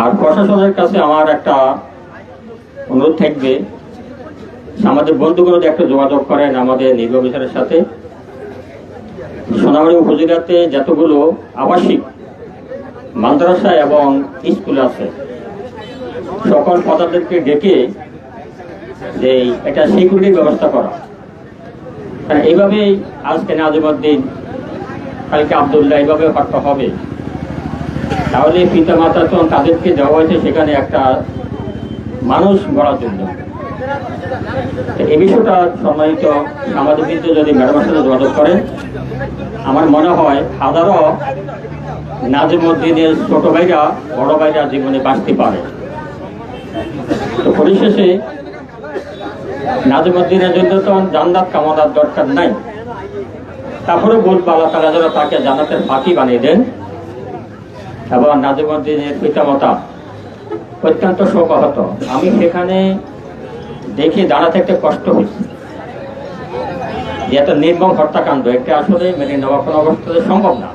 আর প্রশাসনের কাছে আমার একটা অনুরোধ থাকবে আমাদের বন্ধুগুলো একটা যোগাযোগ করেন আমাদের অফিসারের সাথে। সোনাবাড়ি উপজেলাতে যতগুলো আবাসিক মাদ্রাসা এবং স্কুল আছে, সকল পদাদেরকে ডেকে যে একটা সিকিউরিটির ব্যবস্থা করা। এইভাবেই আজকে নাজিমুদ্দিন, কালকে আবদুল্লাহ এইভাবে হত্যা হবে। তাহলে পিতা মাতা তো তাদেরকে দেওয়া হয়েছে সেখানে একটা মানুষ গড়ার জন্য। এই বিষয়টা সম্মানিত আমাদের বিরুদ্ধে যদি ম্যাডামের সাথে যোগাযোগ করেন, আমার মনে হয় হাজারো নাজিমুদ্দিনের ছোট ভাইরা, বড় ভাইরা জীবনে বাঁচতে পারে। তো পরিশেষে, নাজিমুদ্দিনের জন্য তো জান্নাত কামানোর দরকার নাই। তারপরে বলব আল্লাহ তালা যেন তাকে জান্নাতের ফাঁকি বানিয়ে দেন। এবং নাজিমুদ্দিনের পিতামাতা অত্যন্ত শোকাহত। আমি সেখানে দেখি দাঁড়াতে একটা কষ্ট হয়েছে এত নির্মম হত্যাকাণ্ড। একটা আসলে মেনে নেওয়া কোনো অবস্থাতে সম্ভব না।